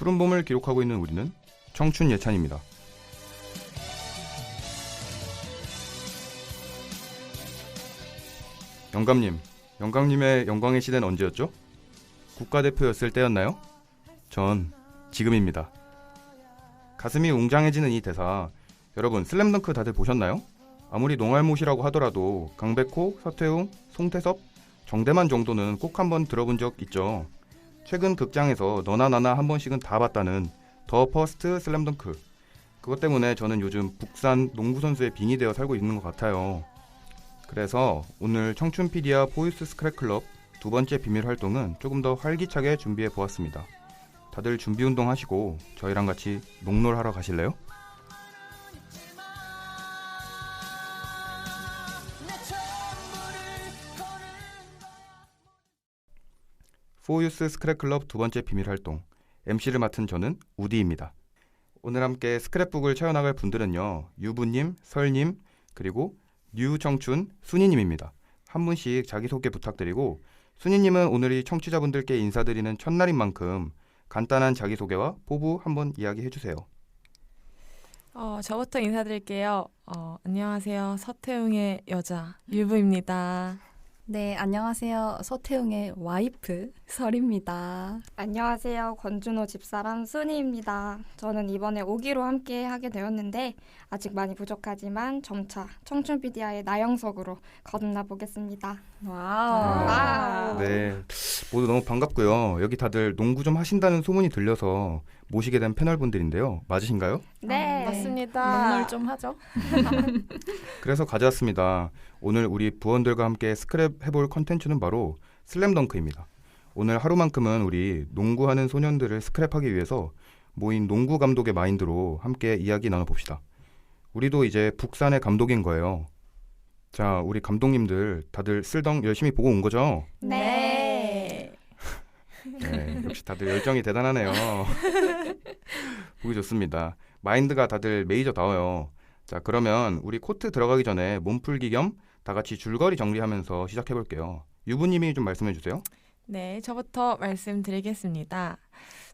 푸른 봄을 기록하고 있는 우리는 청춘 예찬입니다. 영감님, 영감님의 영광의 시대는 언제였죠? 국가대표였을 때였나요? 전 지금입니다. 가슴이 웅장해지는 이 대사, 여러분 슬램덩크 다들 보셨나요? 아무리 농알못이라고 하더라도 강백호, 서태웅, 송태섭, 정대만 정도는 꼭 한번 들어본 적 있죠. 최근 극장에서 너나 나나 한 번씩은 다 봤다는 더 퍼스트 슬램덩크. 그것 때문에 저는 요즘 북산 농구 선수의 빙이 되어 살고 있는 것 같아요. 그래서 오늘 청춘 피디아 보이스 스크랩 클럽 두 번째 비밀 활동은 조금 더 활기차게 준비해 보았습니다. 다들 준비 운동 하시고 저희랑 같이 농놀 하러 가실래요? 포유스 스크랩 클럽 두 번째 비밀 활동 MC를 맡은 저는 우디입니다. 오늘 함께 스크랩북을 채워나갈 분들은요 유부님, 설님 그리고 뉴청춘 순이님입니다. 한 분씩 자기소개 부탁드리고 순이님은 오늘이 청취자분들께 인사드리는 첫날인 만큼 간단한 자기소개와 포부 한번 이야기해 주세요. 어, 저부터 인사드릴게요. 어, 안녕하세요. 서태웅의 여자 유부입니다. 네, 안녕하세요. 서태웅의 와이프 설입니다. 안녕하세요. 권준호 집사람 순이입니다. 저는 이번에 5기로 함께 하게 되었는데 아직 많이 부족하지만 점차 청춘 비디아의 나영석으로 거듭나 보겠습니다. 와우. 와우. 네, 모두 너무 반갑고요. 여기 다들 농구 좀 하신다는 소문이 들려서 모시게 된 패널분들인데요. 맞으신가요? 네. 맞습니다. 농놀 좀 하죠. 그래서 가져왔습니다. 오늘 우리 부원들과 함께 스크랩 해볼 컨텐츠는 바로 슬램덩크입니다. 오늘 하루만큼은 우리 농구하는 소년들을 스크랩하기 위해서 모인 농구 감독의 마인드로 함께 이야기 나눠봅시다. 우리도 이제 북산의 감독인 거예요. 자, 우리 감독님들 다들 쓸덩 열심히 보고 온 거죠? 네. 네, 역시 다들 열정이 대단하네요. 보기 좋습니다. 마인드가 다들 메이저다워요. 자, 그러면 우리 코트 들어가기 전에 몸풀기 겸 다 같이 줄거리 정리하면서 시작해 볼게요. 유부님이 좀 말씀해 주세요. 네, 저부터 말씀드리겠습니다.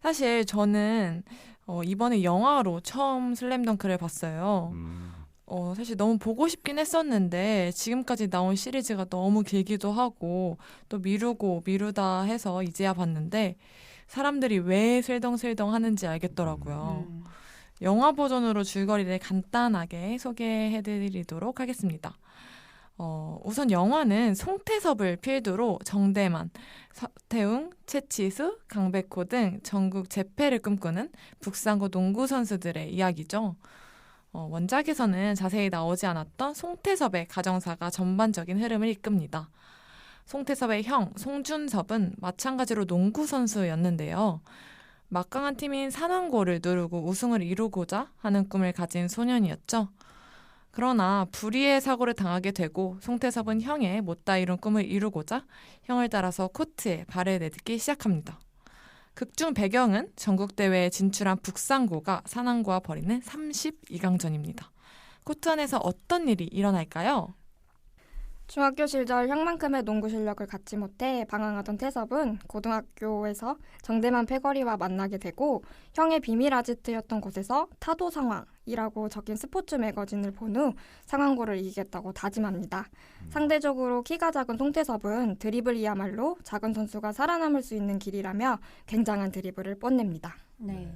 사실 저는 어, 이번에 영화로 처음 슬램덩크를 봤어요. 음, 어, 사실 너무 보고 싶긴 했었는데 지금까지 나온 시리즈가 너무 길기도 하고 또 미루고 미루다 해서 이제야 봤는데 사람들이 왜 슬덩슬덩 하는지 알겠더라고요. 음. 영화 버전으로 줄거리를 간단하게 소개해드리도록 하겠습니다. 어, 우선 영화는 송태섭을 필두로 정대만, 서태웅, 최치수, 강백호 등 전국 재패를 꿈꾸는 북상고 농구 선수들의 이야기죠. 어, 원작에서는 자세히 나오지 않았던 송태섭의 가정사가 전반적인 흐름을 이끕니다. 송태섭의 형 송준섭은 마찬가지로 농구 선수였는데요. 막강한 팀인 산왕고를 누르고 우승을 이루고자 하는 꿈을 가진 소년이었죠. 그러나 불의의 사고를 당하게 되고 송태섭은 형의 못다 이룬 꿈을 이루고자 형을 따라서 코트에 발을 내딛기 시작합니다. 극중 배경은 전국대회에 진출한 북상고가 산왕고와 벌이는 32강전입니다. 코트 안에서 어떤 일이 일어날까요? 중학교 시절 형만큼의 농구 실력을 갖지 못해 방황하던 태섭은 고등학교에서 정대만 패거리와 만나게 되고 형의 비밀 아지트였던 곳에서 타도 상황이라고 적힌 스포츠 매거진을 본 후 상황고를 이기겠다고 다짐합니다. 상대적으로 키가 작은 송태섭은 드리블이야말로 작은 선수가 살아남을 수 있는 길이라며 굉장한 드리블을 뽐냅니다. 네.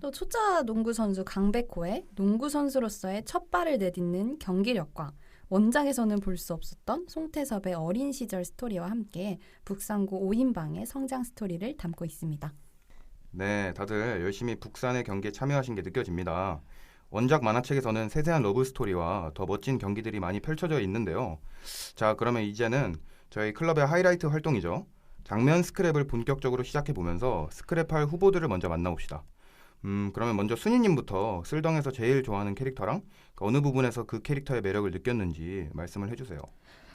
또 초짜 농구 선수 강백호의 농구 선수로서의 첫 발을 내딛는 경기력과 원작에서는 볼 수 없었던 송태섭의 어린 시절 스토리와 함께 북상고 5인방의 성장 스토리를 담고 있습니다. 네, 다들 열심히 북산의 경기에 참여하신 게 느껴집니다. 원작 만화책에서는 세세한 러브 스토리와 더 멋진 경기들이 많이 펼쳐져 있는데요. 자, 그러면 이제는 저희 클럽의 하이라이트 활동이죠. 장면 스크랩을 본격적으로 시작해 보면서 스크랩할 후보들을 먼저 만나봅시다. 음, 그러면 먼저 순이님부터 쓸덩에서 제일 좋아하는 캐릭터랑 그 어느 부분에서 그 캐릭터의 매력을 느꼈는지 말씀을 해주세요.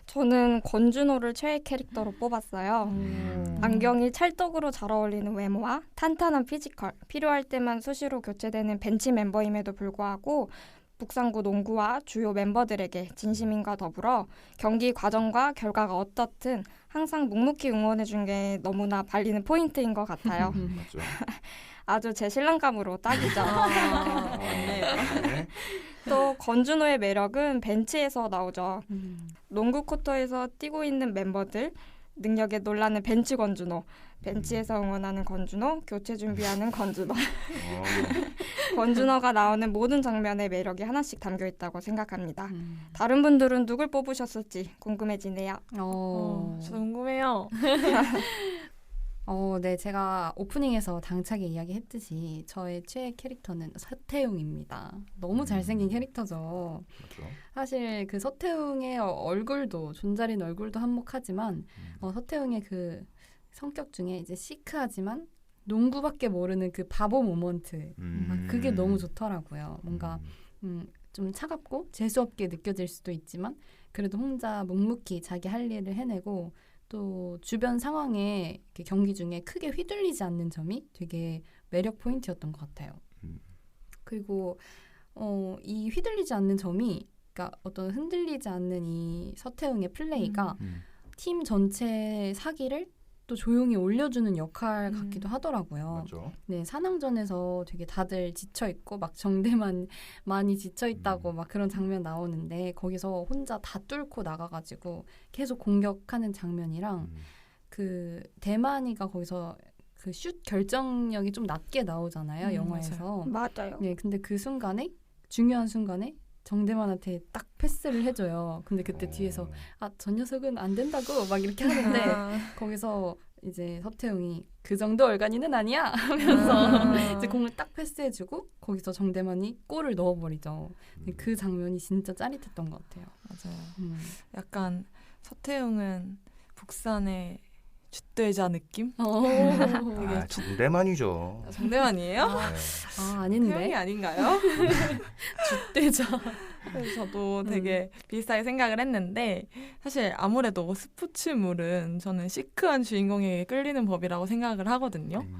저는 권준호를 최애 캐릭터로 뽑았어요. 음. 안경이 찰떡으로 잘 어울리는 외모와 탄탄한 피지컬, 필요할 때만 수시로 교체되는 벤치 멤버임에도 불구하고 북상구 농구와 주요 멤버들에게 진심인과 더불어 경기 과정과 결과가 어떻든 항상 묵묵히 응원해준 게 너무나 발리는 포인트인 것 같아요. 아주 제 신랑감으로 딱이죠. 아, 맞네요. 네. 또 권준호의 매력은 벤치에서 나오죠. 음. 농구 코트에서 뛰고 있는 멤버들 능력에 놀라는 벤치 권준호, 벤치에서 응원하는 권준호, 교체 준비하는 권준호. 어, 권준호가 나오는 모든 장면에 매력이 하나씩 담겨 있다고 생각합니다. 음. 다른 분들은 누굴 뽑으셨을지 궁금해지네요. 어. 어, 저 궁금해요. 어, 네, 제가 오프닝에서 당차게 이야기했듯이 저의 최애 캐릭터는 서태웅입니다. 너무 음. 잘생긴 캐릭터죠. 맞죠. 사실 그 서태웅의 어- 얼굴도 존잘인 얼굴도 한몫하지만 음. 어, 서태웅의 그 성격 중에 이제 시크하지만 농구밖에 모르는 그 바보 모먼트 음. 아, 그게 너무 좋더라고요. 뭔가 음. 음, 좀 차갑고 재수 없게 느껴질 수도 있지만 그래도 혼자 묵묵히 자기 할 일을 해내고 또 주변 상황에 경기 중에 크게 휘둘리지 않는 점이 되게 매력 포인트였던 것 같아요. 음. 그리고 어, 이 휘둘리지 않는 점이 그러니까 어떤 흔들리지 않는 이 서태웅의 플레이가 음. 팀 전체 사기를 또 조용히 올려주는 역할 음. 같기도 하더라고요. 맞죠. 네, 산왕전에서 되게 다들 지쳐 있고 막 정대만 많이 지쳐 있다고 음. 막 그런 장면 나오는데 거기서 혼자 다 뚫고 나가가지고 계속 공격하는 장면이랑 음. 그 대만이가 거기서 그 슛 결정력이 좀 낮게 나오잖아요 음, 영화에서. 맞아요. 네, 근데 그 순간에 중요한 순간에 정대만한테 딱 패스를 해줘요. 근데 그때 어. 뒤에서 아 저 녀석은 안 된다고 막 이렇게 하는데 아, 거기서 이제 서태웅이 그 정도 얼간이는 아니야 하면서 아. 이제 공을 딱 패스해주고 거기서 정대만이 골을 넣어버리죠. 음. 그 장면이 진짜 짜릿했던 것 같아요. 맞아요. 음. 약간 서태웅은 북산의 쥐돼자 느낌? 어. 아, 정대만이죠. 정대만이에요? 네. 아 아닌데 아닌가요? 쥐떼자. 그래서 저도 음. 되게 비슷하게 생각을 했는데 사실 아무래도 스포츠물은 저는 시크한 주인공에게 끌리는 법이라고 생각을 하거든요. 음.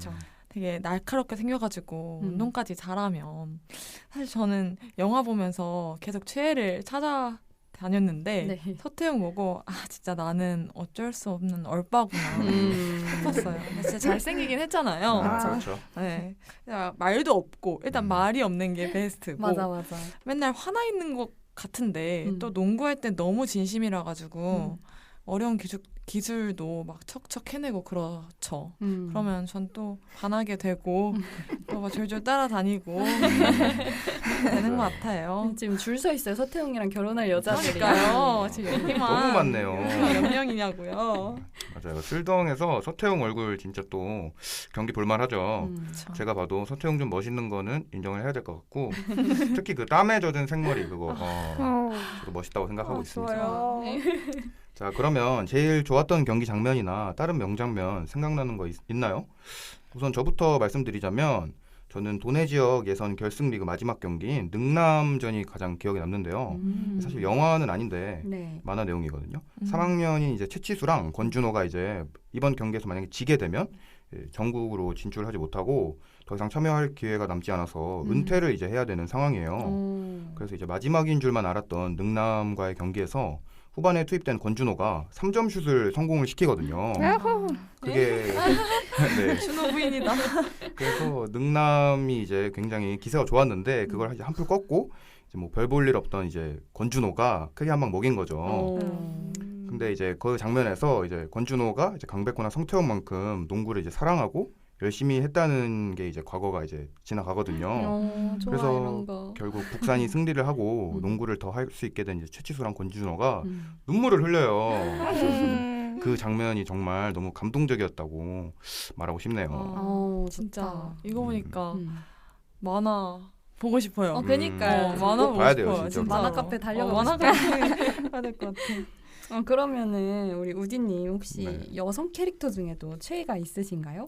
되게 날카롭게 생겨가지고 음. 운동까지 잘하면 사실 저는 영화 보면서 계속 최애를 찾아 다녔는데 네. 서태웅 보고 아 진짜 나는 어쩔 수 없는 얼빠구나 음. 싶었어요. 진짜 잘생기긴 했잖아요. 아. 그렇죠. 네. 그냥 말도 없고 일단 음. 말이 없는 게 베스트고 맞아 맞아. 맨날 화나 있는 것 같은데 음. 또 농구할 때 너무 진심이라 가지고 음. 어려운 기술 기술도 막 척척 해내고 그렇죠. 음. 그러면 전 또 반하게 되고 또 막 졸졸 따라다니고 되는 것 같아요. 지금 줄 서 있어요. 서태웅이랑 결혼할 여자들이. 그러니까요. 지금 너무 많네요. 몇 명이냐고요. 맞아요. 슬덩에서 서태웅 얼굴 진짜 또 경기 볼만하죠. 음. 제가 봐도 서태웅 좀 멋있는 거는 인정을 해야 될 것 같고 특히 그 땀에 젖은 생머리 그거 어, 어, 저도 멋있다고 생각하고 어, 있습니다. 좋아요. 네. 자 그러면 제일 좋 았던 경기 장면이나 다른 명장면 생각나는 거 있, 있나요? 우선 저부터 말씀드리자면 저는 도내 지역 예선 결승 리그 마지막 경기인 능남전이 가장 기억에 남는데요. 음. 사실 영화는 아닌데 네. 만화 내용이거든요. 음. 3학년인 이제 최치수랑 권준호가 이제 이번 경기에서 만약에 지게 되면 예, 전국으로 진출하지 못하고 더 이상 참여할 기회가 남지 않아서 음. 은퇴를 이제 해야 되는 상황이에요. 어. 그래서 이제 마지막인 줄만 알았던 능남과의 경기에서 후반에 투입된 권준호가 3점 슛을 성공을 시키거든요. 야호. 그게 네. 준호 부인이다. 그래서 능남이 이제 굉장히 기세가 좋았는데 그걸 이제 한풀 꺾고 이제 뭐 별 볼 일 없던 이제 권준호가 크게 한 방 먹인 거죠. 근데 이제 그 장면에서 이제 권준호가 이제 강백호나 성태형만큼 농구를 이제 사랑하고 열심히 했다는 게 이제 과거가 이제 지나가거든요. 어, 좋아 그래서. 결국 국산이 승리를 하고 음. 농구를 더 할 수 있게 된 이제 최치수랑 권준호가 음. 눈물을 흘려요. 음. 그 장면이 정말 너무 감동적이었다고 말하고 싶네요. 어, 진짜 좋다. 이거 보니까 음. 만화 보고 싶어요. 어, 음. 그니까요. 어, 만화 꼭 보고 봐야 싶어요. 진짜. 만화 카페 달려가고 어, 만화. 카페 가야 될 것 같아. 어, 그러면은 우리 우디님 혹시 네. 여성 캐릭터 중에도 최애가 있으신가요?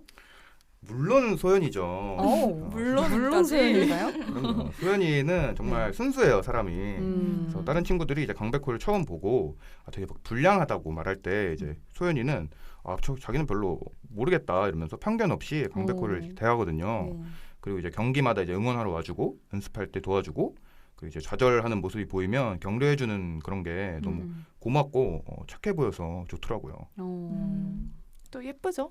물론 소연이죠. 어, 물론 물론 소연인가요? 소연이는 정말 순수해요 사람이. 음. 그래서 다른 친구들이 이제 강백호를 처음 보고 아, 되게 막 불량하다고 말할 때 이제 소연이는 아, 저, 자기는 별로 모르겠다 이러면서 편견 없이 강백호를 오. 대하거든요. 네. 그리고 이제 경기마다 이제 응원하러 와주고 연습할 때 도와주고 그리고 이제 좌절하는 모습이 보이면 격려해주는 그런 게 너무 음. 고맙고 어, 착해 보여서 좋더라고요. 어. 음. 또 예쁘죠?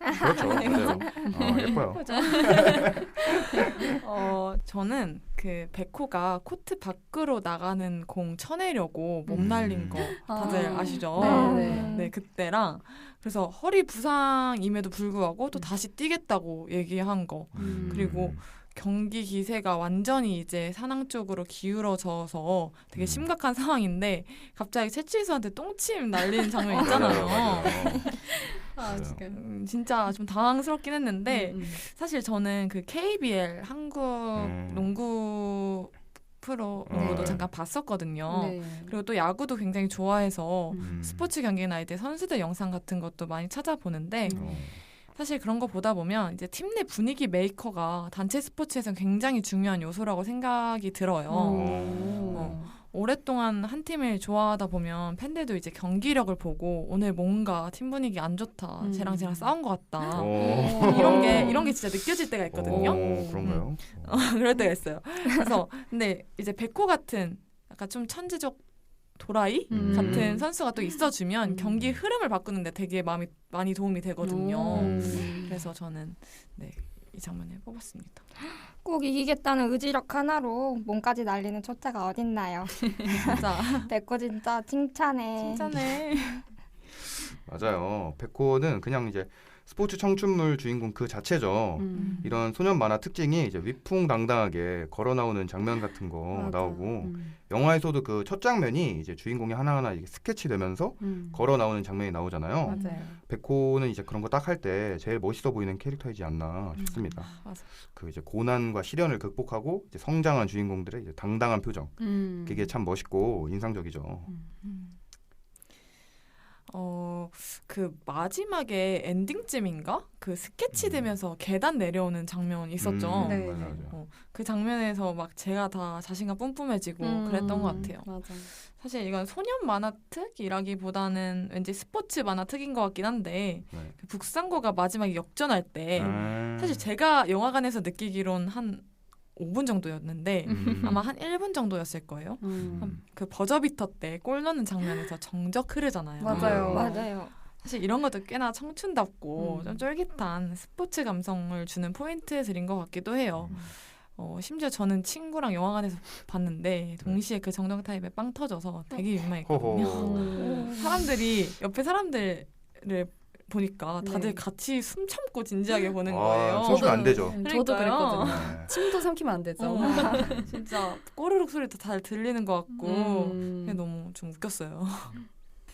그렇죠. 맞아요. 어, 예뻐요. 어, 저는 그 백호가 코트 밖으로 나가는 공 쳐내려고 몸 날린 거 다들 아. 아시죠? 네, 네. 네. 그때랑 그래서 허리 부상임에도 불구하고 또 다시 뛰겠다고 얘기한 거 음. 그리고 경기 기세가 완전히 이제 산항 쪽으로 기울어져서 되게 음. 심각한 상황인데 갑자기 채치수한테 똥침 날리는 장면 있잖아요. 아. 지금. 음, 진짜 좀 당황스럽긴 했는데 음, 음. 사실 저는 그 KBL 한국 음. 농구 프로도 네. 잠깐 봤었거든요. 네. 그리고 또 야구도 굉장히 좋아해서 음. 스포츠 경기나 이제 선수들 영상 같은 것도 많이 찾아보는데 어. 사실 그런 거 보다 보면 이제 팀 내 분위기 메이커가 단체 스포츠에서 굉장히 중요한 요소라고 생각이 들어요. 오. 오랫동안 한 팀을 좋아하다 보면 팬들도 이제 경기력을 보고 오늘 뭔가 팀 분위기 안 좋다. 음. 쟤랑 쟤랑 싸운 것 같다. 어. 이런 게 이런 게 진짜 느껴질 때가 있거든요. 어, 그런가요? 어, 그럴 때가 있어요. 그래서 근데 이제 백호 같은 약간 좀 천재적 도라이 음. 같은 선수가 또 있어주면 음. 경기 흐름을 바꾸는데 되게 마음이 많이 도움이 되거든요. 오. 음. 그래서 저는 네, 이 장면을 뽑았습니다. 꼭 이기겠다는 의지력 하나로 몸까지 날리는 초짜가 어딨나요? 진짜 백호 진짜 칭찬해. 칭찬해. 맞아요. 백호는 그냥 이제 스포츠 청춘물 주인공 그 자체죠. 음. 이런 소년 만화 특징이 이제 위풍당당하게 걸어 나오는 장면 같은 거 맞아. 나오고 음. 영화에서도 그 첫 장면이 이제 주인공이 하나하나 이게 스케치 되면서 음. 걸어 나오는 장면이 나오잖아요. 맞아요. 백호는 이제 그런 거 딱 할 때 제일 멋있어 보이는 캐릭터이지 않나 싶습니다. 맞아. 그 이제 고난과 시련을 극복하고 이제 성장한 주인공들의 이제 당당한 표정 음. 그게 참 멋있고 인상적이죠. 음. 어, 그 마지막에 엔딩쯤인가? 그 스케치 음. 되면서 계단 내려오는 장면 있었죠. 음, 네. 어, 그 장면에서 막 제가 다 자신감 뿜뿜해지고 음. 그랬던 것 같아요. 맞아. 사실 이건 소년 만화 특이라기보다는 왠지 스포츠 만화 특인 것 같긴 한데 네. 그 북상고가 마지막에 역전할 때 아. 사실 제가 영화관에서 느끼기론 한 5분 정도였는데 음. 아마 한 1분 정도였을 거예요. 음. 그 버저비터 때 골 넣는 장면에서 정적 흐르잖아요. 맞아요. 맞아요. 사실 이런 것도 꽤나 청춘답고 음. 좀 쫄깃한 스포츠 감성을 주는 포인트들인 것 같기도 해요. 음. 어, 심지어 저는 친구랑 영화관에서 봤는데 동시에 그 정정 타입에 빵 터져서 되게 민망했거든요. 호호. 음. 사람들이 옆에 사람들을 보니까 다들 네. 같이 숨 참고 진지하게 보는 아, 거예요. 숨 쉬면 안 되죠. 네, 저도 그러니까요. 그랬거든요. 네. 침도 삼키면 안 되죠. 어, 진짜 꼬르륵 소리도 잘 들리는 것 같고 음. 그게 너무 좀 웃겼어요.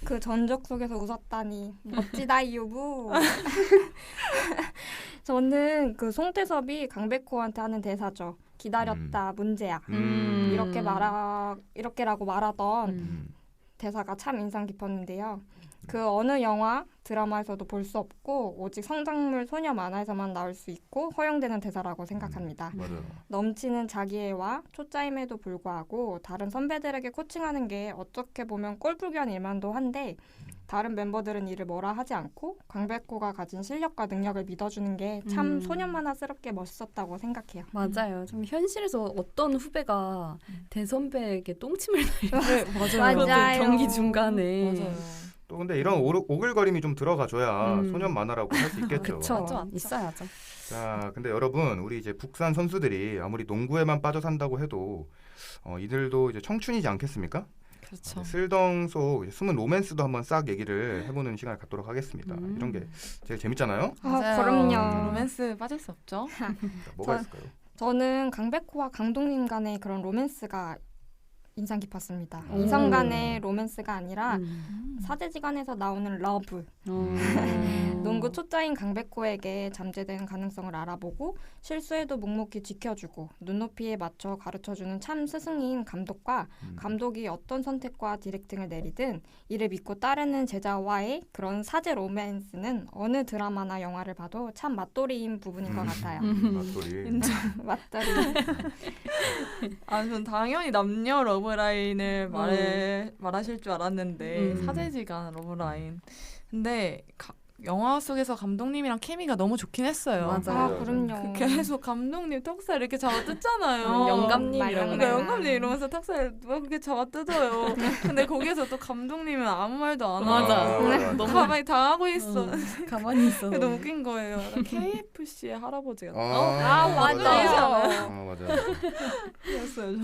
그 전적 속에서 웃었다니 멋지다 유부. 저는 그 송태섭이 강백호한테 하는 대사죠. 기다렸다 문제야. 음. 이렇게 말하 이렇게라고 말하던 음. 대사가 참 인상 깊었는데요. 그 어느 영화, 드라마에서도 볼 수 없고 오직 성장물 소녀 만화에서만 나올 수 있고 허용되는 대사라고 생각합니다. 맞아요. 넘치는 자기애와 초짜임에도 불구하고 다른 선배들에게 코칭하는 게 어떻게 보면 꼴불견 일만도 한데 다른 멤버들은 이를 뭐라 하지 않고 강백호가 가진 실력과 능력을 믿어주는 게참 음. 소년 만화스럽게 멋있었다고 생각해요. 맞아요. 좀 현실에서 어떤 후배가 대선배에게 똥침을 네, 맞아요. 맞아요. 경기 중간에. 맞아요. 또 근데 이런 오르, 오글거림이 좀 들어가줘야 음. 소년 만화라고 할 수 있겠죠. 맞죠. 있어야죠. 자, 근데 여러분, 우리 이제 북산 선수들이 아무리 농구에만 빠져 산다고 해도 어, 이들도 이제 청춘이지 않겠습니까? 그렇죠. 슬덩 속 숨은 로맨스도 한번 싹 얘기를 해보는 시간을 갖도록 하겠습니다. 음. 이런 게 제일 재밌잖아요. 아, 맞아요. 그럼요. 로맨스 빠질 수 없죠. 자, 뭐가 저- 있을까요? 저는 강백호와 강동림 간의 그런 로맨스가 인상 깊었습니다. 오. 이성 간의 로맨스가 아니라 음. 사제지간에서 나오는 러브. 어. 농구 초짜인 강백호에게 잠재된 가능성을 알아보고 실수에도 묵묵히 지켜주고 눈높이에 맞춰 가르쳐주는 참 스승인 감독과 음. 감독이 어떤 선택과 디렉팅을 내리든 이를 믿고 따르는 제자와의 그런 사제 로맨스는 어느 드라마나 영화를 봐도 참 맛돌이인 부분인 것 음. 같아요. 인정. 맛돌이. 아, 전 당연히 남녀 러브 라인을 말해 말하실 줄 알았는데 음. 사제지간 러브라인. 근데 가- 영화 속에서 감독님이랑 케미가 너무 좋긴 했어요. 맞아요. 아, 그럼요. 그 계속 감독님 턱살 이렇게 잡아 뜯잖아요. 음, 영감님 맞아요. 이러면 그러니까 영감님 이러면서 탁살 막 그렇게 잡아 뜯어요. 근데 거기에서 또 감독님은 아무 말도 안 하고 맞아. 맞아. 너무 가만히 당하고 있어. 응, 가만히 있어. 그게 너무 웃긴 거예요. KFC의 할아버지 같았어요. 아, 맞아요. 아, 맞아요. 저는.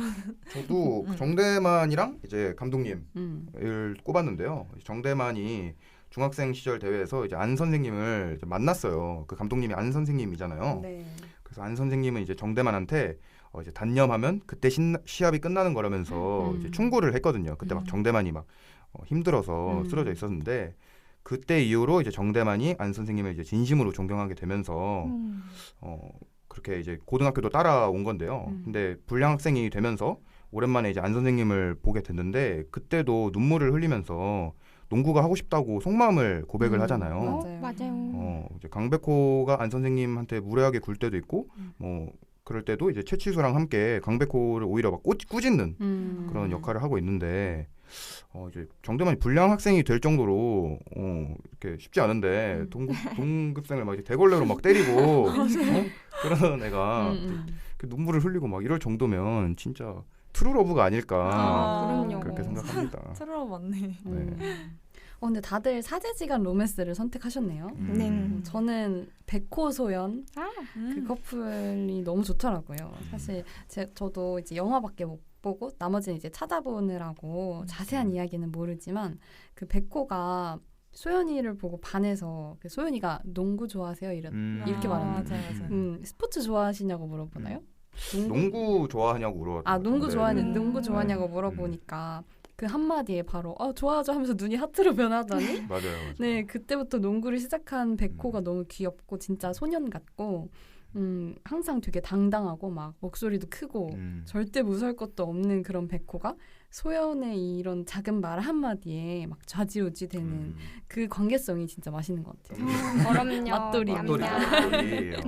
저도 음. 정대만이랑 이제 감독님을 음. 꼽았는데요. 정대만이 중학생 시절 대회에서 이제 안 선생님을 이제 만났어요. 그 감독님이 안 선생님이잖아요. 네. 그래서 안 선생님은 이제 정대만한테 어, 이제 단념하면 그때 신, 시합이 끝나는 거라면서 음. 이제 충고를 했거든요. 그때 막 음. 정대만이 막 어, 힘들어서 음. 쓰러져 있었는데 그때 이후로 이제 정대만이 안 선생님을 이제 진심으로 존경하게 되면서 음. 어 그렇게 이제 고등학교도 따라온 건데요. 음. 근데 불량 학생이 되면서 오랜만에 이제 안 선생님을 보게 됐는데 그때도 눈물을 흘리면서 농구가 하고 싶다고 속마음을 고백을 음. 하잖아요. 어. 어, 맞아요. 맞아요. 어, 이제 강백호가 안 선생님한테 무례하게 굴 때도 있고 음. 뭐 그럴 때도 이제 최치수랑 함께 강백호를 오히려 막 꾸, 꾸짖는 음. 그런 역할을 하고 있는데 어 이제 정대만이 불량 학생이 될 정도로 어 이렇게 쉽지 않은데 음. 동급 동급생을 막 이제 대걸레로 막 때리고 어? 그러는 애가 음, 음. 그 눈물을 흘리고 막 이럴 정도면 진짜 트루러브가 아닐까 아. 그렇게 생각합니다. 트러로 맞네. 음. 어, 근데 다들 사제지간 로맨스를 선택하셨네요. 음. 네. 음, 저는 백호 소연 아, 그 음. 커플이 너무 좋더라고요. 사실 제, 저도 이제 영화밖에 못 보고 나머지는 이제 찾아보느라고 자세한 음. 이야기는 모르지만 그 백호가 소연이를 보고 반해서 그 소연이가 농구 좋아하세요? 이런 음. 이렇게 말하는 맞아요, 맞아요. 음, 스포츠 좋아하시냐고 물어보나요? 농구 좋아하냐고 물어봤 아 농구 좋아하는 음. 농구 좋아하냐고 네. 물어보니까 그 한마디에 바로 아 좋아하죠 하면서 눈이 하트로 변하더니 맞아요. 맞아요. 네 그때부터 농구를 시작한 백호가 음. 너무 귀엽고 진짜 소년 같고 음 항상 되게 당당하고 막 목소리도 크고 음. 절대 무서울 것도 없는 그런 백호가 소연의 이런 작은 말 한마디에 막 좌지우지 되는 음. 그 관계성이 진짜 맛있는 것 같아요. 그럼요. 맛돌이. 맛돌이 냠냠. 맛돌이. 어.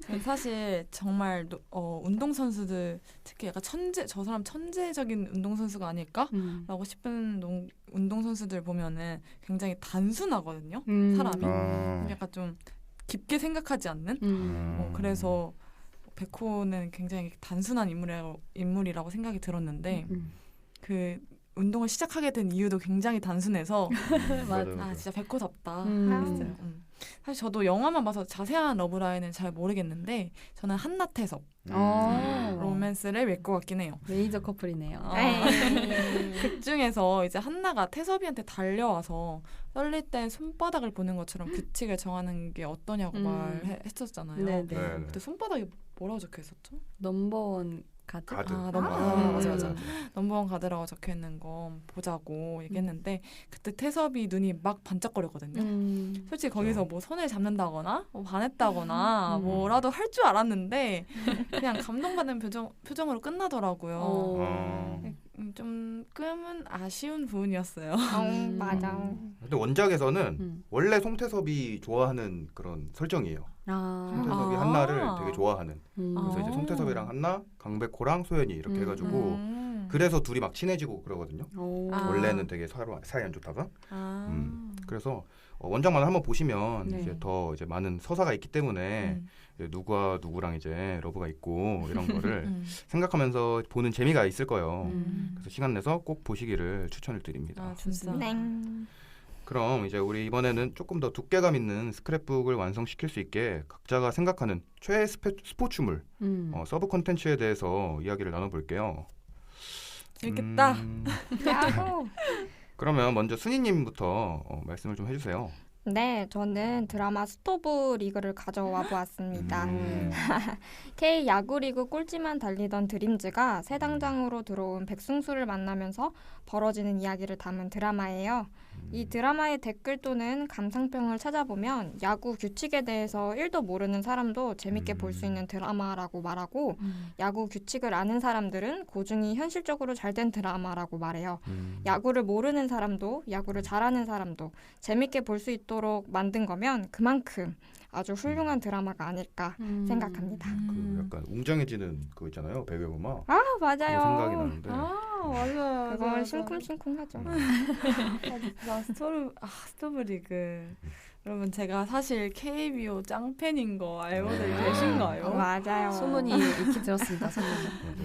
저는 사실 정말 노- 어, 운동 선수들 특히 약간 천재 저 사람 천재적인 운동 선수가 아닐까라고 음. 싶은 농, 운동 선수들 보면은 굉장히 단순하거든요. 음. 사람이. 아. 약간 좀 깊게 생각하지 않는. 음. 어, 그래서 백호는 굉장히 단순한 인물이라고, 인물이라고 생각이 들었는데 음. 그 운동을 시작하게 된 이유도 굉장히 단순해서 맞아요. 아 맞아요. 진짜 백호답다. 음. 진짜요. 음. 사실 저도 영화만 봐서 자세한 러브라인은 잘 모르겠는데 저는 한나태섭 어. 로맨스를 맺것 같긴 해요. 메이저 커플이네요. 극 중에서 이제 한나가 태섭이한테 달려와서 떨릴 땐 손바닥을 보는 것처럼 규칙을 정하는 게 어떠냐고 음. 말했었잖아요. 네네. 네, 네. 그때 손바닥에 뭐라고 적혀 있었죠? 넘버원 가드. 가드. 아, 넘버- 아, 맞아, 맞아. 넘버원 가드라고 적혀 있는 거 보자고 얘기했는데 그때 태섭이 눈이 막 반짝거렸거든요. 음. 솔직히 거기서 뭐 손을 잡는다거나 뭐 반했다거나 음. 뭐라도 할 줄 알았는데 그냥 감동받는 표정 표정으로 끝나더라고요. 어. 아. 음, 좀 끔은 아쉬운 부분이었어요. 어, 맞아. 근데 원작에서는 음. 원래 송태섭이 좋아하는 그런 설정이에요. 아. 송태섭이 아. 한나를 되게 좋아하는. 음. 그래서 이제 아. 송태섭이랑 한나, 강백호랑 소연이 이렇게 음. 해가지고 음. 그래서 둘이 막 친해지고 그러거든요. 오. 아. 원래는 되게 서로 사이 안 좋다가. 아. 음. 그래서 어, 원작만 한번 보시면 네. 이제 더 이제 많은 서사가 있기 때문에 음. 이제 누가 누구랑 이제 러브가 있고 이런 거를 음. 생각하면서 보는 재미가 있을 거예요. 음. 그래서 시간 내서 꼭 보시기를 추천을 드립니다. 아 진짜. 네. 그럼 이제 우리 이번에는 조금 더 두께감 있는 스크랩북을 완성시킬 수 있게 각자가 생각하는 최애 스페, 스포츠물 음. 어, 서브 콘텐츠에 대해서 이야기를 나눠볼게요. 재밌겠다. 음. 그러면 먼저 순이님부터 어, 말씀을 좀 해주세요. 네, 저는 드라마 스토브 리그를 가져와 보았습니다. 음. K 야구리그 꼴찌만 달리던 드림즈가 새 당장으로 들어온 백승수를 만나면서 벌어지는 이야기를 담은 드라마예요. 이 드라마의 댓글 또는 감상평을 찾아보면 야구 규칙에 대해서 1도 모르는 사람도 재밌게 볼수 있는 드라마라고 말하고 음. 야구 규칙을 아는 사람들은 고증이 현실적으로 잘 된 드라마라고 말해요. 음. 야구를 모르는 사람도 야구를 잘하는 사람도 재밌게 볼 수 있도록 만든 거면 그만큼 아주 훌륭한 드라마가 아닐까 음. 생각합니다. 그 음. 약간 웅장해지는 그거 있잖아요 배경음악 아 맞아요. 생각이 나는데 아 맞아요. 그건 심쿵심쿵하죠. 나 스토브 아 스토브 리그 여러분 제가 사실 KBO 짱팬인 거 알고들 아. 계신가요? 어, 맞아요. 소문이 익히 들었습니다. 소문이.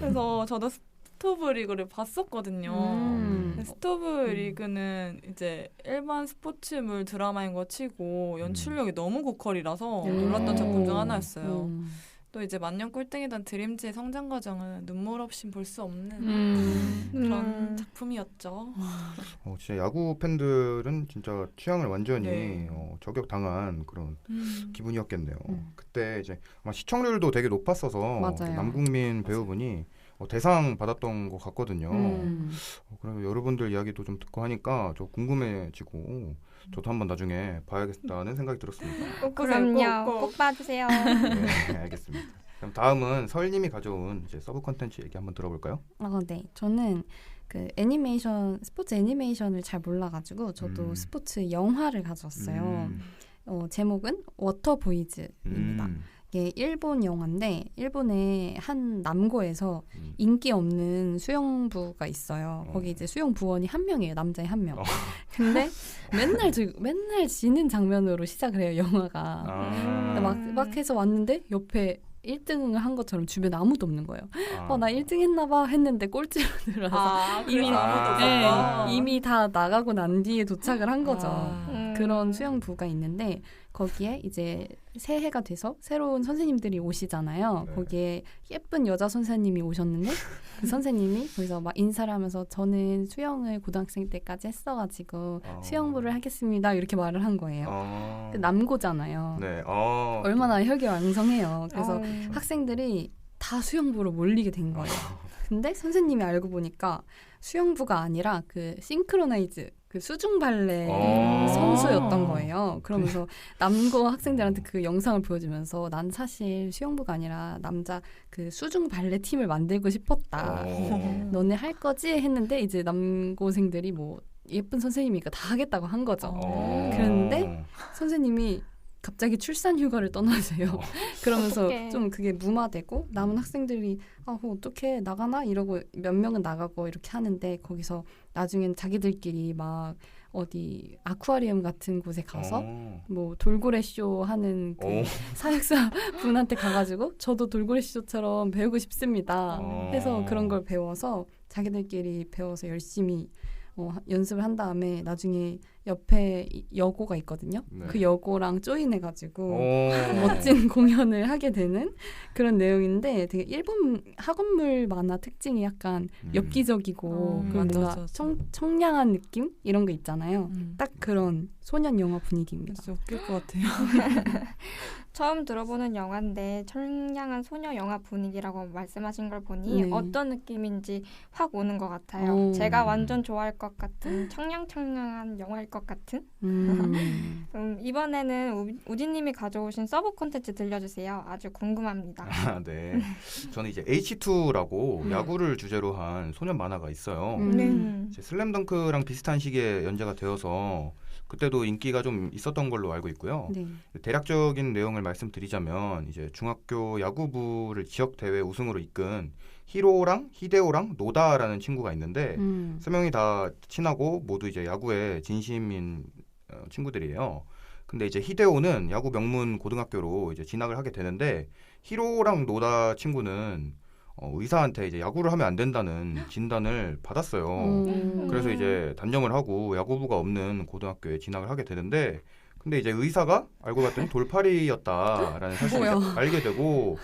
그래서 저도 스토브 리그를 봤었거든요. 음. 스토브 리그는 이제 일반 스포츠물 드라마인 거 치고 연출력이 너무 고퀄이라서 음. 놀랐던 작품 중 하나였어요. 음. 또 이제 만년 꼴등이던 드림즈의 성장 과정은 눈물 없이 볼수 없는 음. 그런 음. 작품이었죠. 어, 진짜 야구 팬들은 진짜 취향을 완전히 네. 어, 저격당한 그런 음. 기분이었겠네요. 음. 그때 이제 아마 시청률도 되게 높았어서 맞아요. 남국민 배우분이 어, 대상 받았던 것 같거든요. 음. 어, 그래서 여러분들 이야기도 좀 듣고 하니까 저 궁금해지고 저도 한번 나중에 봐야겠다는 생각이 들었습니다. 꼭 그럼요. 꼭, 꼭. 꼭 봐주세요. 네, 알겠습니다. 그럼 다음은 설님이 가져온 이제 서브 컨텐츠 얘기 한번 들어볼까요? 아, 네. 저는 그 애니메이션 스포츠 애니메이션을 잘 몰라가지고 저도 음. 스포츠 영화를 가져왔어요. 음, 어, 제목은 워터 보이즈입니다. 음, 이게 일본 영화인데 일본의 한 남고에서 음. 인기 없는 수영부가 있어요. 어. 거기 이제 수영 부원이 한 명이에요. 남자에 한 명. 어. 근데 맨날 저, 맨날 지는 장면으로 시작을 해요. 영화가. 아, 막, 막 해서 왔는데 옆에 1등을 한 것처럼 주변에 아무도 없는 거예요. 아. 어, 나 1등 했나 봐 했는데 꼴찌로 들어서 아, 이미- 아무도 네. 이미 다 나가고 난 뒤에 도착을 한 거죠. 아. 음. 그런 수영부가 있는데 거기에 이제 새해가 돼서 새로운 선생님들이 오시잖아요. 네. 거기에 예쁜 여자 선생님이 오셨는데 그 선생님이 거기서 막 인사를 하면서 저는 수영을 고등학생 때까지 했어가지고 어. 수영부를 하겠습니다 이렇게 말을 한 거예요. 어. 그 남고잖아요. 네. 어. 얼마나 혈기왕성해요. 그래서 어. 학생들이 다 수영부로 몰리게 된 거예요. 근데 선생님이 알고 보니까 수영부가 아니라 그 싱크로나이즈 그 수중 발레 어. 선수였던 거예요. 그러면서 남고 학생들한테 그 영상을 보여주면서 난 사실 수영부가 아니라 남자 그 수중 발레 팀을 만들고 싶었다. 어. 너네 할 거지 했는데 이제 남고생들이 뭐 예쁜 선생님이니까 다 하겠다고 한 거죠. 어. 그랬는데 선생님이 갑자기 출산 휴가를 떠나세요. 어. 그러면서 어떡해. 좀 그게 무마되고 남은 학생들이 아 그거 어떻게 나가나 이러고 몇 명은 나가고 이렇게 하는데 거기서 나중엔 자기들끼리 막 어디 아쿠아리움 같은 곳에 가서 어. 뭐 돌고래 쇼 하는 그 어. 사육사 분한테 가가지고 저도 돌고래 쇼처럼 배우고 싶습니다. 어. 해서 그런 걸 배워서 자기들끼리 배워서 열심히 어, 연습을 한 다음에 나중에 옆에 이- 여고가 있거든요. 네. 그 여고랑 조인해가지고 어. 멋진 공연을 하게 되는 그런 내용인데 되게 일본 학원물 만화 특징이 약간 음. 엽기적이고 맞아, 뭔가 맞아, 맞아. 청, 청량한 느낌 이런 거 있잖아요. 음. 딱 그런 소년 영화 분위기입니다. 진짜 웃길 것 같아요. 처음 들어보는 영화인데 청량한 소녀 영화 분위기라고 말씀하신 걸 보니 네. 어떤 느낌인지 확 오는 것 같아요. 오. 제가 완전 좋아할 것 같은 청량청량한 영화일 것 같은. 음. 음, 이번에는 우, 우진님이 가져오신 서브 콘텐츠 들려주세요. 아주 궁금합니다. 아, 네. 저는 이제 H2라고 음. 야구를 주제로 한 소년 만화가 있어요. 음. 네. 슬램덩크랑 비슷한 시기에 연재가 되어서 그때도 인기가 좀 있었던 걸로 알고 있고요. 네. 대략적인 내용을 말씀드리자면 이제 중학교 야구부를 지역 대회 우승으로 이끈 히로랑 히데오랑 노다라는 친구가 있는데 음. 세 명이 다 친하고 모두 이제 야구에 진심인 어, 친구들이에요. 근데 이제 히데오는 야구 명문 고등학교로 이제 진학을 하게 되는데 히로랑 노다 친구는 어, 의사한테 이제 야구를 하면 안 된다는 진단을 받았어요. 음. 그래서 이제 단정을 하고 야구부가 없는 고등학교에 진학을 하게 되는데 근데 이제 의사가 알고 봤더니 돌팔이였다라는 사실을? 알게 되고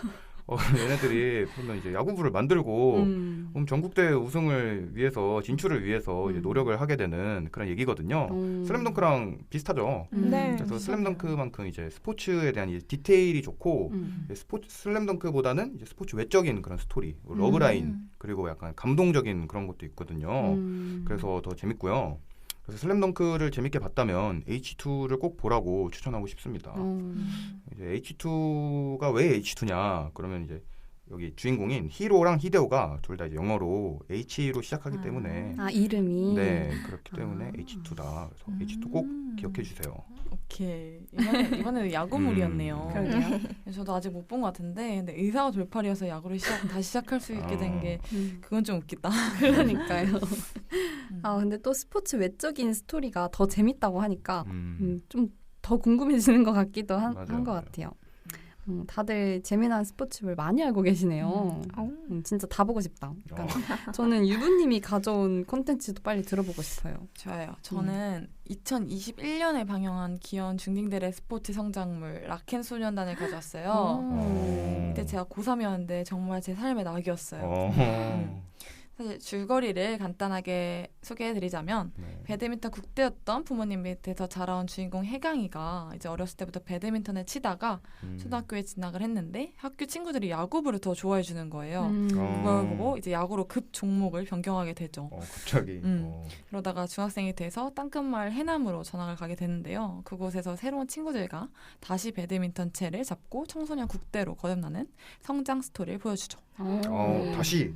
어, 얘네들이 그러면 이제 야구부를 만들고 음. 그럼 전국대회 우승을 위해서 진출을 위해서 이제 음. 노력을 하게 되는 그런 얘기거든요. 음. 슬램덩크랑 비슷하죠. 음. 네. 그래서. 슬램덩크만큼 이제 스포츠에 대한 이제 디테일이 좋고 음. 스포츠 슬램덩크보다는 이제 스포츠 외적인 그런 스토리, 뭐 러브라인 음. 그리고 약간 감동적인 그런 것도 있거든요. 음. 그래서 더 재밌고요. 그래서 슬램덩크를 재밌게 봤다면 H2를 꼭 보라고 추천하고 싶습니다. 어. 이제 H2가 왜 H2냐? 그러면 이제 여기 주인공인 히로랑 히데오가 둘 다 영어로 H로 시작하기 아. 때문에 아 이름이 네 그렇기 때문에 아. H2다. 그래서 음. H2 꼭 기억해 주세요. 오케이. 이번에, 이번에는 야구물이었네요. 음. 그러게요. 저도 아직 못 본 것 같은데 근데 의사가 돌팔이어서 야구를 시작, 다시 시작할 수 있게 된게 음. 그건 좀 웃기다. 그러니까요. 음. 아 근데 또 스포츠 외적인 스토리가 더 재밌다고 하니까 음. 음, 좀더 궁금해지는 것 같기도 한 것. 같아요. 음, 다들 재미난 스포츠를 많이 알고 계시네요. 음. 어. 음, 진짜 다 보고 싶다. 어, 그러니까 저는 유부님이 가져온 콘텐츠도 빨리 들어보고 싶어요. 좋아요. 저는 음. 2021년에 방영한 기현 중딩들의 스포츠 성장물 라켄 소년단을 가져왔어요. 어. 그때 제가 고3이었는데 정말 제 삶의 낙이었어요. 어. 음. 사실 줄거리를 간단하게 소개해드리자면 네. 배드민턴 국대였던 부모님 밑에서 자라온 주인공 해강이가 이제 어렸을 때부터 배드민턴을 치다가 음. 초등학교에 진학을 했는데 학교 친구들이 야구부를 더 좋아해 주는 거예요. 음. 어. 그걸 보고 이제 야구로 급 종목을 변경하게 되죠. 어, 갑자기. 음. 어. 그러다가 중학생이 돼서 땅끝마을 해남으로 전학을 가게 되는데요. 그곳에서 새로운 친구들과 다시 배드민턴 채를 잡고 청소년 국대로 거듭나는 성장 스토리를 보여주죠. 어, 다시.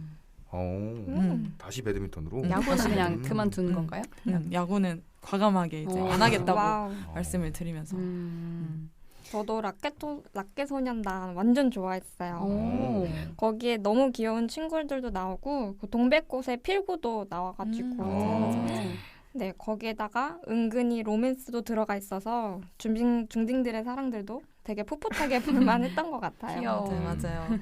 어. 음. 다시 배드민턴으로. 음. 야구는 그냥 음. 그만두는 음. 건가요? 음, 야구는 과감하게 이제 어. 안 하겠다고 와우. 어. 말씀을 드리면서 음. 저도 라켓토, 라켓 소년단 완전 좋아했어요. 오. 거기에 너무 귀여운 친구들도 나오고 그 동백꽃의 필구도 나와가지고 음, 맞아, 네 거기에다가 은근히 로맨스도 들어가 있어서 중딩, 중딩들의 사랑들도 되게 풋풋하게 볼만 했던 것 같아요. 귀여워. 맞아요, 맞아요.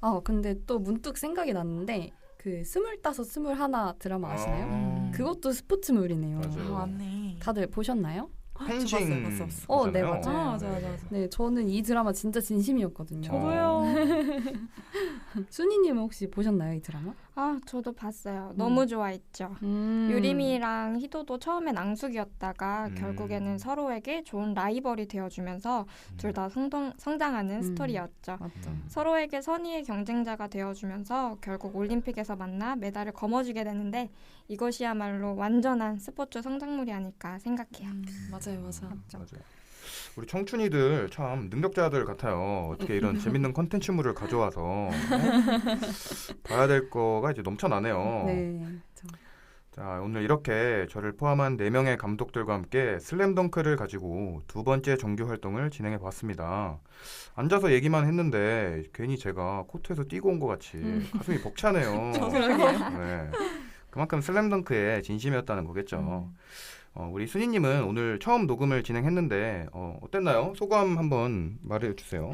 아 근데 또 문득 생각이 났는데 그 스물다섯 스물하나 드라마 아시나요? 음. 그것도 스포츠물이네요. 맞아요. 아, 맞네. 다들 보셨나요? 펜싱. 봤어요, 봤어, 봤어. 어, 네. 맞아요. 아, 맞아, 맞아, 맞아. 네, 저는 이 드라마 진짜 진심이었거든요. 저도요. 순이님은 혹시 보셨나요 이 드라마? 아 저도 봤어요. 너무 좋아했죠. 음. 유림이랑 희도도 처음엔 앙숙이었다가 음. 결국에는 서로에게 좋은 라이벌이 되어주면서 둘 다 성장하는 음. 스토리였죠. 맞죠. 음. 서로에게 선의의 경쟁자가 되어주면서 결국 올림픽에서 만나 메달을 거머쥐게 되는데 이것이야말로 완전한 스포츠 성장물이 아닐까 생각해요. 음, 맞아요, 맞아. 맞아요. 우리 청춘이들 참 능력자들 같아요. 어떻게 이런 재밌는 컨텐츠물을 가져와서 어? 봐야 될 거가 이제 넘쳐나네요. 네. 저- 자, 오늘 이렇게 저를 포함한 4명의 감독들과 함께 슬램덩크를 가지고 두 번째 정규 활동을 진행해 봤습니다. 앉아서 얘기만 했는데 괜히 제가 코트에서 뛰고 온 것 같이 음. 가슴이 벅차네요. 네. 그만큼 슬램덩크의 진심이었다는 거겠죠. 음. 어, 우리 순이님은 오늘 처음 녹음을 진행했는데 어, 어땠나요? 소감 한번 말해주세요.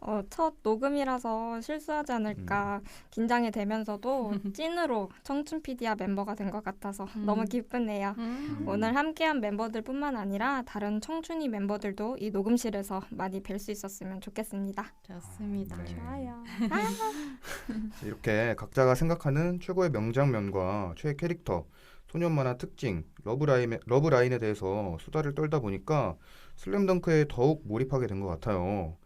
어, 첫 녹음이라서 실수하지 않을까 긴장이 되면서도 찐으로 청춘 PD와 멤버가 된 것 같아서 음. 너무 기쁘네요. 음. 오늘 함께한 멤버들뿐만 아니라 다른 청춘이 멤버들도 이 녹음실에서 많이 뵐 수 있었으면 좋겠습니다. 좋습니다. 네. 좋아요. 이렇게 각자가 생각하는 최고의 명장면과 최애 캐릭터, 소년 만화 특징, 러브라인, 러브라인에 대해서 수다를 떨다 보니까 슬램덩크에 더욱 몰입하게 된 것 같아요.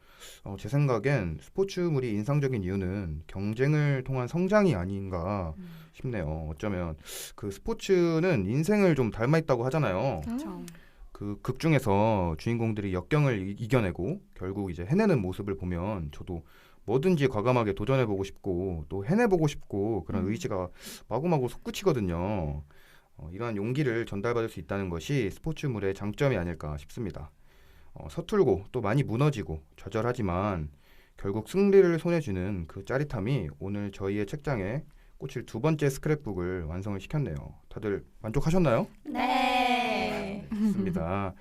어, 제 생각엔 스포츠물이 인상적인 이유는 경쟁을 통한 성장이 아닌가 음. 싶네요. 어쩌면 그 스포츠는 인생을 좀 닮아 있다고 하잖아요. 그렇죠. 그극 중에서 주인공들이 역경을 이- 이겨내고 결국 이제 해내는 모습을 보면 저도 뭐든지 과감하게 도전해보고 싶고 또 해내보고 싶고 그런 음. 의지가 마구마구 솟구치거든요. 어, 이러한 용기를 전달받을 수 있다는 것이 스포츠물의 장점이 아닐까 싶습니다. 어, 서툴고 또 많이 무너지고 좌절하지만 결국 승리를 손에 쥐는 그 짜릿함이 오늘 저희의 책장에 꽂힐 두 번째 스크랩북을 완성을 시켰네요. 다들 만족하셨나요? 네. 좋습니다.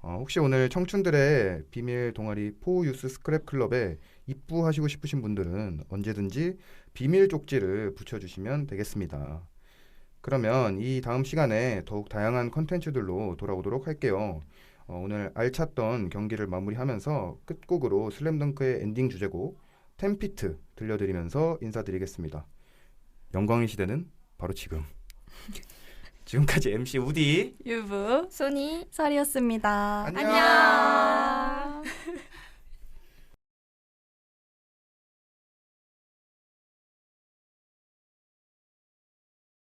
어, 혹시 오늘 청춘들의 비밀 동아리 포유스 스크랩 클럽에 입부하시고 싶으신 분들은 언제든지 비밀 쪽지를 붙여주시면 되겠습니다. 그러면 이 다음 시간에 더욱 다양한 컨텐츠들로 돌아오도록 할게요. 어, 오늘 알찼던 경기를 마무리하면서 끝곡으로 슬램덩크의 엔딩 주제곡 텐피트 들려드리면서 인사드리겠습니다. 영광의 시대는 바로 지금. 지금까지 MC 우디. 유부. 순이 설이었습니다. 안녕. 안녕.